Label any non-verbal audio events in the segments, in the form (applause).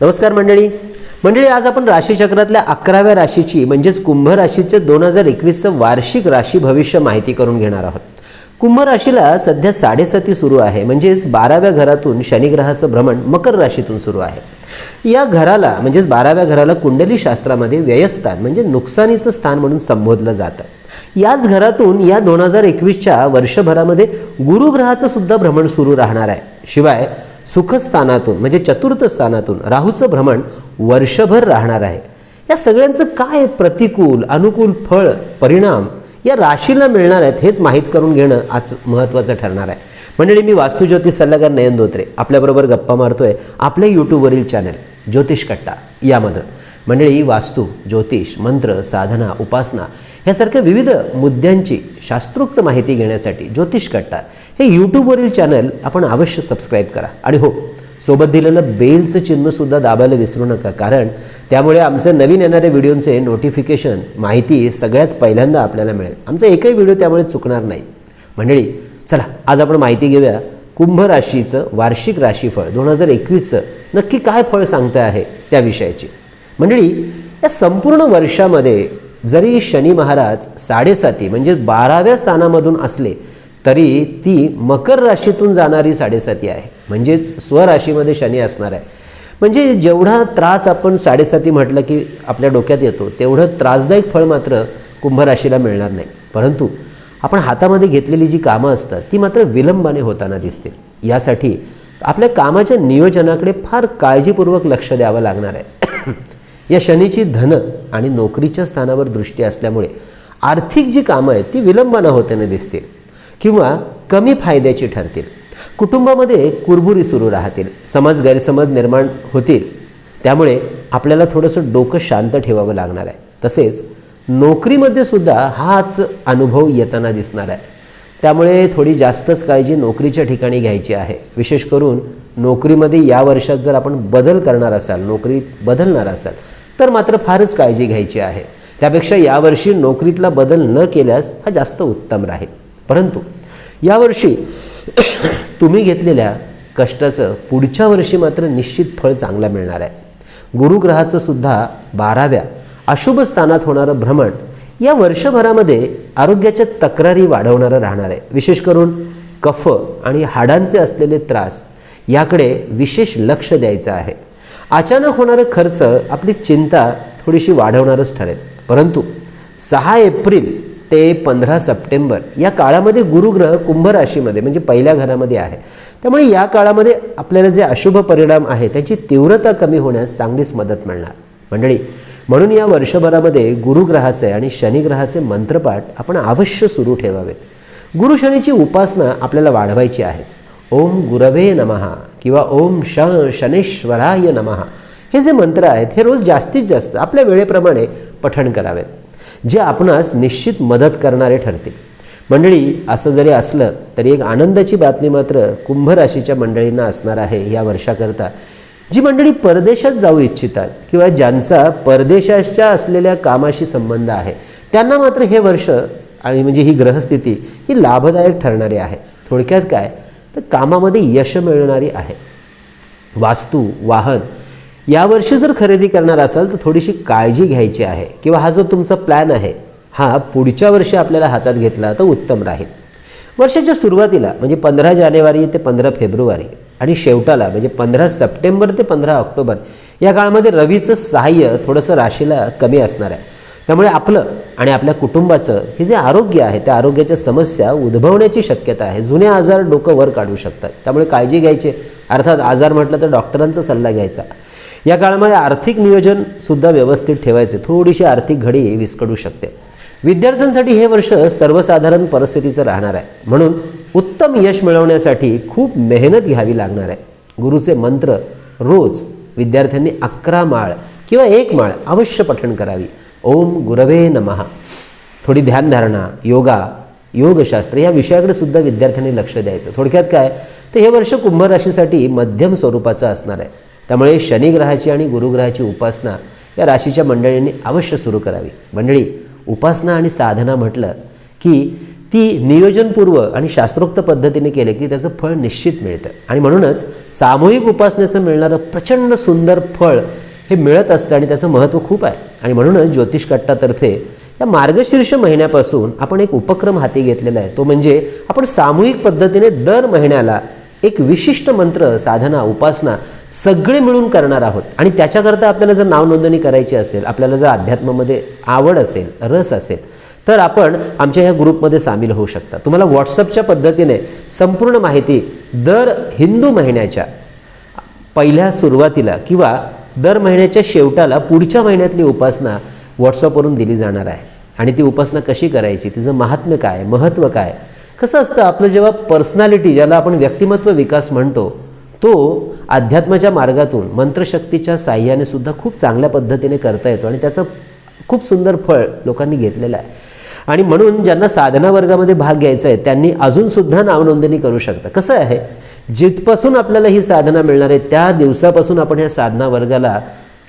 नमस्कार मंडळी. मंडळी आज आपण राशीचक्रातल्या अकराव्या राशीची म्हणजेच कुंभ राशीचं दोन हजार एकवीसचं वार्षिक राशी भविष्य माहिती करून घेणार आहोत. कुंभ राशीला सध्या साडेसाती सुरू आहे म्हणजेच बाराव्या घरातून शनिग्रहाचं भ्रमण मकर राशीतून सुरू आहे. या घराला म्हणजेच बाराव्या घराला कुंडली शास्त्रामध्ये व्ययस्थान म्हणजे नुकसानीचं स्थान म्हणून संबोधलं जातं. याच घरातून या दोन हजार एकवीसच्या वर्षभरामध्ये गुरुग्रहाचं सुद्धा भ्रमण सुरू राहणार आहे. शिवाय सुखस्थानातून म्हणजे चतुर्थ स्थानातून राहूचं भ्रमण वर्षभर राहणार आहे. या सगळ्यांचं काय प्रतिकूल अनुकूल फळ परिणाम या राशीला मिळणार आहेत हेच माहीत करून घेणं आज महत्त्वाचं ठरणार आहे. मंडळी मी वास्तुज्योतिष सल्लागार नयन धोत्रे आपल्याबरोबर गप्पा मारतोय आपल्या यूट्यूबवरील चॅनल ज्योतिष कट्टा यामधून. मंडळी वास्तू ज्योतिष मंत्र साधना उपासना ह्यासारख्या विविध मुद्द्यांची शास्त्रोक्त माहिती घेण्यासाठी ज्योतिष कट्टा हे यूट्यूबवरील चॅनल आपण अवश्य सबस्क्राईब करा. आणि हो सोबत दिलेलं बेलचं चिन्हसुद्धा दाबायला विसरू नका कारण त्यामुळे आमचं नवीन येणाऱ्या व्हिडिओचे नोटिफिकेशन माहिती सगळ्यात पहिल्यांदा आपल्याला मिळेल. आमचा एकही व्हिडिओ त्यामुळे चुकणार नाही. मंडळी चला आज आपण माहिती घेऊया कुंभ राशीचं वार्षिक राशीफळ. दोन हजार एकवीसचं नक्की काय फळ सांगतं आहे त्या विषयाची. मंडळी या संपूर्ण वर्षामध्ये जरी शनी महाराज साडेसाती म्हणजे बाराव्या स्थानामधून असले तरी ती मकर राशीतून जाणारी साडेसाती आहे. म्हणजेच स्वराशीमध्ये शनी असणार आहे. म्हणजे जेवढा त्रास आपण साडेसाती म्हटलं की आपल्या डोक्यात येतो तेवढं त्रासदायक फळ मात्र कुंभ राशीला मिळणार नाही. परंतु आपण हातामध्ये घेतलेली जी कामं असतात ती मात्र विलंबाने होताना दिसते यासाठी आपल्या कामाच्या नियोजनाकडे फार काळजीपूर्वक लक्ष द्यावं लागणार आहे. या शनीची धन आणि नोकरीच्या स्थानावर दृष्टी असल्यामुळे आर्थिक जी कामं आहेत ती विलंबानं होताना दिसतील किंवा कमी फायद्याची ठरतील. कुटुंबामध्ये कुरबुरी सुरू राहतील समज गैरसमज निर्माण होतील. त्यामुळे आपल्याला थोडंसं डोकं शांत ठेवावं लागणार आहे. तसेच नोकरीमध्ये सुद्धा हाच अनुभव येताना दिसणार आहे. त्यामुळे थोडी जास्तच काळजी नोकरीच्या ठिकाणी घ्यायची आहे. विशेष करून नोकरीमध्ये या वर्षात जर आपण बदल करणार असाल नोकरीत बदलणार असाल तर मात्र फारच काळजी घ्यायची आहे. त्यापेक्षा यावर्षी नोकरीतला बदल न केल्यास हा जास्त उत्तम राहील. परंतु यावर्षी (coughs) तुम्ही घेतलेल्या कष्टाचं पुढच्या वर्षी मात्र निश्चित फळ चांगलं मिळणार आहे. गुरुग्रहाचं सुद्धा बाराव्या अशुभ स्थानात होणारं भ्रमण या वर्षभरामध्ये आरोग्याच्या तक्रारी वाढवणारं राहणार आहे. विशेष करून कफ आणि हाडांचे असलेले त्रास याकडे विशेष लक्ष द्यायचं आहे. अचानक होणारे खर्च आपली चिंता थोडीशी वाढवणारच ठरेल. परंतु सहा एप्रिल ते पंधरा सप्टेंबर या काळामध्ये गुरुग्रह कुंभ राशीमध्ये म्हणजे पहिल्या घरामध्ये आहे. त्यामुळे या काळामध्ये आपल्याला जे अशुभ परिणाम आहे त्याची तीव्रता कमी होण्यास चांगलीच मदत मिळणार. मंडळी म्हणून या वर्षभरामध्ये गुरुग्रहाचे आणि शनिग्रहाचे मंत्रपाठ आपण अवश्य सुरू ठेवावेत. गुरु शनीची उपासना आपल्याला वाढवायची आहे. ओम गुरवे नमहा किंवा ओम श शनेश्वराय नमहा हे जे मंत्र आहेत हे रोज जास्तीत जास्त आपल्या वेळेप्रमाणे पठण करावेत जे आपणास निश्चित मदत करणारे ठरतील. मंडळी असं जरी असलं तरी एक आनंदाची बातमी मात्र कुंभ राशीच्या मंडळींना असणार आहे या वर्षाकरता. जी मंडळी परदेशात जाऊ इच्छितात किंवा ज्यांचा परदेशाच्या असलेल्या कामाशी संबंध आहे त्यांना मात्र हे वर्ष आणि म्हणजे ही ग्रहस्थिती ही लाभदायक ठरणारी आहे. थोडक्यात काय? तर कामामध्ये यश मिळणारी आहे. वास्तू वाहन यावर्षी जर खरेदी करणार असाल तर थोडीशी काळजी घ्यायची आहे. किंवा हा जो तुमचा प्लॅन आहे हा पुढच्या वर्षी आपल्याला हातात घेतला तर उत्तम राहील. वर्षाच्या सुरुवातीला म्हणजे पंधरा जानेवारी ते पंधरा फेब्रुवारी आणि शेवटाला म्हणजे पंधरा सप्टेंबर ते पंधरा ऑक्टोबर या काळामध्ये रवीचं सहाय्य थोडंसं राशीला कमी असणार आहे. त्यामुळे आपलं आणि आपल्या कुटुंबाचं हे जे आरोग्य आहे त्या आरोग्याच्या समस्या उद्भवण्याची शक्यता आहे. जुने आजार डोकं वर काढू शकतात. त्यामुळे काळजी घ्यायची. अर्थात आजार म्हटलं तर डॉक्टरांचा सल्ला घ्यायचा. या काळामध्ये आर्थिक नियोजन सुद्धा व्यवस्थित ठेवायचे. थोडीशी आर्थिक घडी विस्कडू शकते. विद्यार्थ्यांसाठी हे वर्ष सर्वसाधारण परिस्थितीचं राहणार आहे. म्हणून उत्तम यश मिळवण्यासाठी खूप मेहनत घ्यावी लागणार आहे. गुरुचे मंत्र रोज विद्यार्थ्यांनी अकरा माळ किंवा एक माळ अवश्य पठण करावी. ओम गुरवे नमहा थोडी ध्यानधारणा योगा योगशास्त्र या विषयाकडे सुद्धा विद्यार्थ्यांनी लक्ष द्यायचं. थोडक्यात काय? तर हे वर्ष कुंभ राशीसाठी मध्यम स्वरूपाचं असणार आहे. त्यामुळे शनिग्रहाची आणि गुरुग्रहाची उपासना या राशीच्या मंडळींनी अवश्य सुरू करावी. मंडळी उपासना आणि साधना म्हटलं की ती नियोजनपूर्व आणि शास्त्रोक्त पद्धतीने केले की त्याचं फळ निश्चित मिळतं. आणि म्हणूनच सामूहिक उपासनेचं मिळणारं प्रचंड सुंदर फळ हे मिळत असतं आणि त्याचं महत्त्व खूप आहे. आणि म्हणूनच ज्योतिष कट्टातर्फे या मार्गशीर्ष महिन्यापासून आपण एक उपक्रम हाती घेतलेला आहे. तो म्हणजे आपण सामूहिक पद्धतीने दर महिन्याला एक विशिष्ट मंत्र साधना उपासना सगळे मिळून करणार आहोत. आणि त्याच्याकरता आपल्याला जर नाव नोंदणी करायची असेल आपल्याला जर अध्यात्मामध्ये आवड असेल रस असेल तर आपण आमच्या ह्या ग्रुपमध्ये सामील होऊ शकता. तुम्हाला व्हॉट्सअपच्या पद्धतीने संपूर्ण माहिती दर हिंदू महिन्याच्या पहिल्या सुरुवातीला किंवा दर महिन्याच्या शेवटाला पुढच्या महिन्यातली उपासना व्हॉट्सअपवरून दिली जाणार आहे. आणि ती उपासना कशी करायची? तिचं महात्म्य काय? महत्त्व काय? कसं असतं? आपलं जेव्हा पर्सनॅलिटी ज्याला आपण व्यक्तिमत्व विकास म्हणतो तो अध्यात्माच्या मार्गातून मंत्रशक्तीच्या साह्याने सुद्धा खूप चांगल्या पद्धतीने करता येतो. आणि त्याचं खूप सुंदर फळ लोकांनी घेतलेलं आहे. आणि म्हणून ज्यांना साधना वर्गामध्ये भाग घ्यायचा आहे त्यांनी अजूनसुद्धा नावनोंदणी करू शकता. कसं आहे? जिथपासून आपल्याला ही साधना मिळणार आहे त्या दिवसापासून आपण ह्या साधना वर्गाला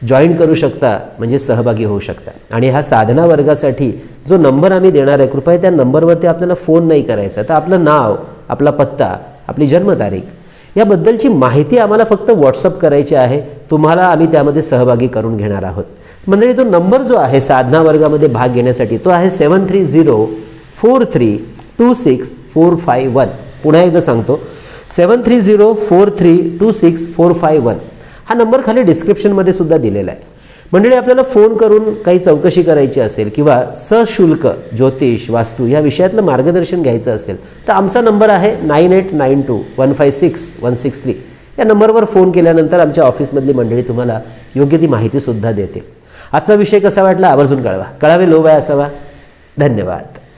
जॉईन करू शकता म्हणजे सहभागी होऊ शकता. आणि ह्या साधना वर्गासाठी जो नंबर आम्ही देणार आहे कृपया त्या नंबरवरती आपल्याला फोन नाही करायचा. तर आपलं नाव आपला पत्ता आपली जन्मतारीख याबद्दलची माहिती आम्हाला फक्त व्हॉट्सअप करायची आहे. तुम्हाला आम्ही त्यामध्ये सहभागी करून घेणार आहोत. मंडळी तो नंबर जो आहे साधना वर्गामध्ये भाग घेण्यासाठी तो आहे seven three zero four three two six four five one. पुन्हा एकदा सांगतो. Seven three zero four three two six four five one. हा नंबर खाली डिस्क्रिप्शनमध्ये सुद्धा दिलेला आहे. मंडळी आपल्याला फोन करून काही चौकशी करायची असेल किंवा सशुल्क ज्योतिष वास्तू या विषयातलं मार्गदर्शन घ्यायचं असेल तर आमचा नंबर आहे nine eight nine two one five six one six three. या नंबरवर फोन केल्यानंतर आमच्या ऑफिसमधली मंडळी तुम्हाला योग्य ती माहितीसुद्धा देतील. आजचा विषय कसा वाटला? आवर्जून कळवा. कळावे लोभ आहे असावा. धन्यवाद.